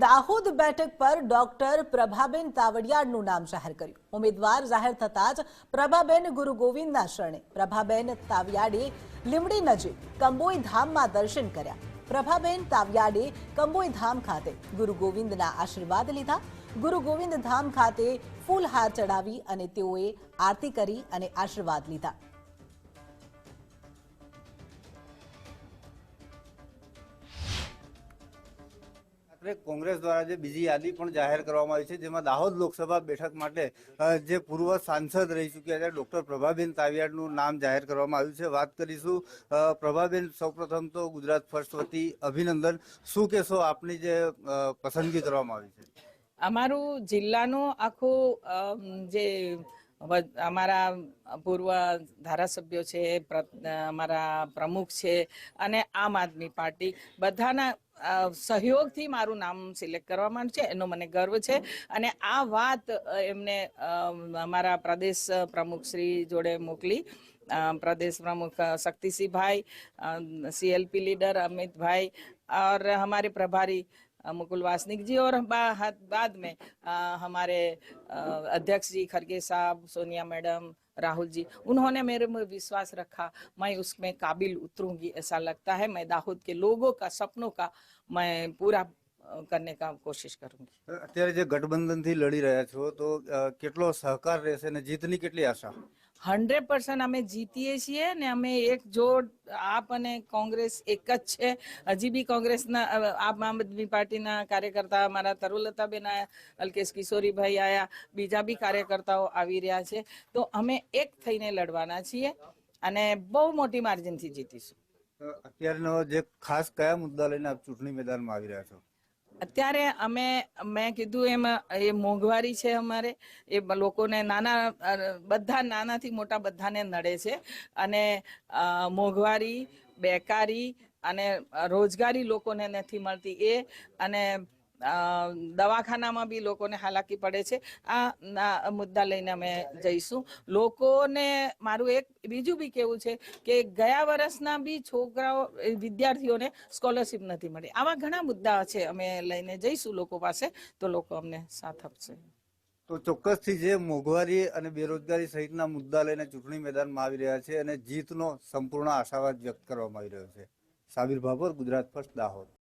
દાહોદ બેઠક પર ડોક્ટર પ્રભાબેન તાવડિયાડનું નામ જાહેર કર્યું. ઉમેદવાર જાહેર થતા જ પ્રભાબેન ગુરુ ગોવિંદના શરણે પ્રભાબેન તાવિયાડે લીમડી નજીક કંબોઈ ધામમાં દર્શન કર્યા. પ્રભાબેન તાવિયાડે કંબોઈ ધામ ખાતે ગુરુ ગોવિંદના આશીર્વાદ લીધા. ગુરુ ગોવિંદ ધામ ખાતે ફૂલહાર ચડાવી અને તેઓએ આરતી કરી અને આશીર્વાદ લીધા. કોંગ્રેસ દ્વારા જે બીજી યાદી પણ જાહેર કરવામાં આવી છે, જેમાં દાહોદ લોકસભા બેઠક માટે જે પૂર્વ સાંસદ રહી ચૂક્યા છે, ડોક્ટર પ્રભાબેન તાવિયાડનું નામ જાહેર કરવામાં આવ્યું છે. વાત કરીશું પ્રભાબેન, સૌપ્રથમ તો ગુજરાત ફર્સ્ટ વતી અભિનંદન. શું કહેશો આપની જે પસંદગી કરવામાં આવી છે? અમારું જિલ્લાનું આખું જે અમારા પૂર્વ ધારાસભ્યો છે પ્ર- અમારા પ્રમુખ છે અને આમ આદમી પાર્ટી બધાના અ, સહયોગથી મારું નામ સિલેક્ટ કરવામાં છે એનો મને ગર્વ છે અને આ વાત અ, એમને અમ, અમારા પ્રદેશ પ્રમુખ શ્રી જોડે મોકલી અ, પ્રદેશ प्रमुख शक्तिसिंह भाई सीएलपी लीडर अमित भाई और हमारे प्रभारी अ, मुकुल वासनिक जी और बा- बाद में अ, हमारे अ, अध्यक्ष जी खड़गे साहब सोनिया मैडम राहुल जी उन्होंने मेरे में विश्वास रखा मैं उसमें काबिल उतरूंगी ऐसा लगता है मैं दाहोद के लोगों का सपनों का मैं पूरा अ, करने का कोशिश करूंगी અત્યારે જે ગઠબંધનથી લડી રહ્યા છો તો અ, કેટલો સહકાર રહેશે અને જીતની કેટલી આશા હંડ્રેડ પર્સન્ટ અમે જીતીએ છીએ ને અમે એક જોડ આપ અને કોંગ્રેસ એક જ છે. હજી બી કોંગ્રેસના આપ આમ આદમી પાર્ટીના કાર્યકર્તા અમારા તરુલતાબેન આયા, અલ્કેશ કિશોરીભાઈ આયા, બીજા બી કાર્યકર્તાઓ આવી રહ્યા છે. તો અમે એક થઈને લડવાના છીએ અને બહુ મોટી માર્જિનથી જીતીશું. અત્યારનો જે ખાસ કયા મુદ્દા લઈને આપ ચૂંટણી મેદાનમાં આવી રહ્યા છો? અત્યારે અમે, મેં કીધું એમ, એ મોંઘવારી છે અમારે. એ લોકોને નાના બધા નાનાથી મોટા બધાને નડે છે. અને મોંઘવારી, બેકારી અને રોજગારી લોકોને નથી મળતી. એ અને દવાખાનામાં બી લોકોને હાલાકી પડે છે. આ મુદ્દા લઈને અમે જઈશું. લોકોને મારું એક, બીજું બી કેવું છે કે ગયા વર્ષના બી છોકરાઓ વિદ્યાર્થીઓને સ્કોલરશિપ નથી મળી. આવા ઘણા મુદ્દા છે અમે લઈને જઈશું લોકો પાસે, તો લોકો અમને સાથ આપશે. તો ચોક્કસથી જે મોંઘવારી અને બેરોજગારી સહિતના મુદ્દા લઈને ચૂંટણી મેદાનમાં આવી રહ્યા છે અને જીતનો સંપૂર્ણ આશાવાદ વ્યક્ત કરવામાં આવી રહ્યો છે. સાબિર ભાભોર, ગુજરાત ફર્સ્ટ, દાહોદ.